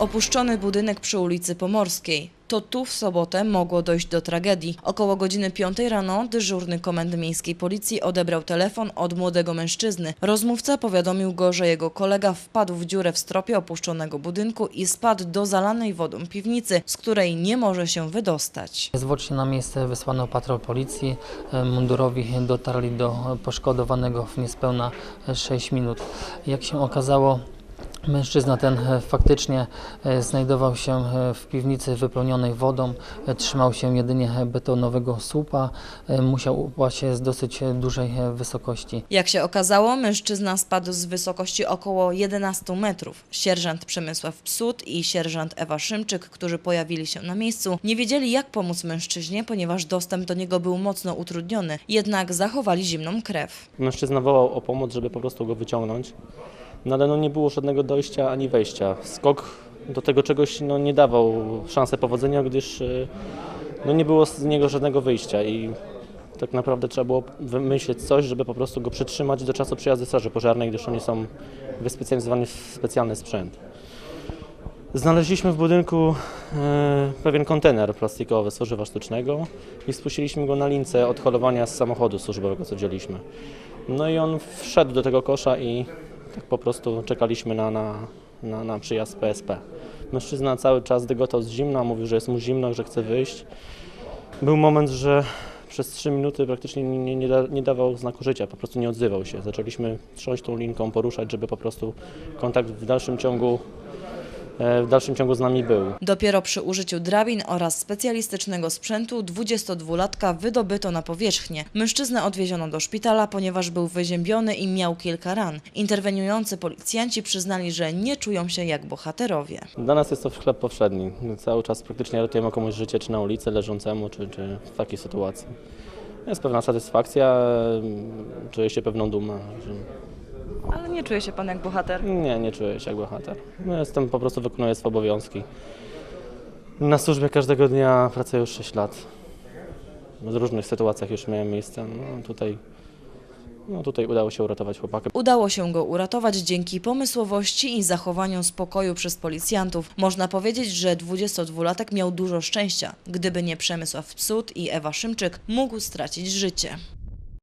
Opuszczony budynek przy ulicy Pomorskiej. To tu w sobotę mogło dojść do tragedii. Około godziny 5 rano dyżurny Komendy Miejskiej Policji odebrał telefon od młodego mężczyzny. Rozmówca powiadomił go, że jego kolega wpadł w dziurę w stropie opuszczonego budynku i spadł do zalanej wodą piwnicy, z której nie może się wydostać. Zwłocznie na miejsce wysłano patrol policji. E, Mundurowi dotarli do poszkodowanego w niespełna 6 minut. Jak się okazało, mężczyzna ten e, faktycznie e, znajdował się e, w piwnicy wypełnionej wodą. Trzymał się jedynie betonowego słupa. Musiał upaść z dosyć dużej wysokości. Jak się okazało, mężczyzna spadł z wysokości około 11 metrów. Sierżant Przemysław Psut i sierżant Ewa Szymczyk, którzy pojawili się na miejscu, nie wiedzieli jak pomóc mężczyźnie, ponieważ dostęp do niego był mocno utrudniony. Jednak zachowali zimną krew. Mężczyzna wołał o pomoc, żeby po prostu go wyciągnąć. No ale no nie było żadnego dojścia ani wejścia. Skok do tego czegoś no, nie dawał szansy powodzenia, gdyż y, no, nie było z niego żadnego wyjścia i tak naprawdę trzeba było wymyślić coś, żeby po prostu go przytrzymać do czasu przyjazdu Straży Pożarnej, gdyż oni są wyspecjalizowani w specjalny sprzęt. Znaleźliśmy w budynku e, pewien kontener plastikowy z tworzywa sztucznego i spuściliśmy go na lince odholowania z samochodu służbowego, co wzięliśmy. No i on wszedł do tego kosza i tak po prostu czekaliśmy na, na, na, na przyjazd PSP. Mężczyzna cały czas dygotał z zimna, mówił, że jest mu zimno, że chce wyjść. Był moment, że przez 3 minuty praktycznie nie, nie, nie, da, nie dawał znaku życia, po prostu nie odzywał się. Zaczęliśmy trząść tą linką, poruszać, żeby po prostu kontakt w dalszym ciągu, w dalszym ciągu z nami był. Dopiero przy użyciu drabin oraz specjalistycznego sprzętu 22-latka wydobyto na powierzchnię. Mężczyznę odwieziono do szpitala, ponieważ był wyziębiony i miał kilka ran. Interweniujący policjanci przyznali, że nie czują się jak bohaterowie. Dla nas jest to chleb powszedni. Cały czas praktycznie ratujemy komuś życie, czy na ulicy leżącemu, czy, czy w takiej sytuacji. Jest pewna satysfakcja, mm, czuję się pewną dumę. Ale nie czuje się pan jak bohater. nie, nie czuję się jak bohater. No, jestem, po prostu wykonuję swoje obowiązki. Na służbie każdego dnia pracuję już 6 lat. W różnych sytuacjach już miałem miejsce. No, tutaj, no, tutaj udało się uratować chłopaka. Udało się go uratować dzięki pomysłowości i zachowaniu spokoju przez policjantów. Można powiedzieć, że 22-latek miał dużo szczęścia. Gdyby nie Przemysław Psut i Ewa Szymczyk, mógł stracić życie.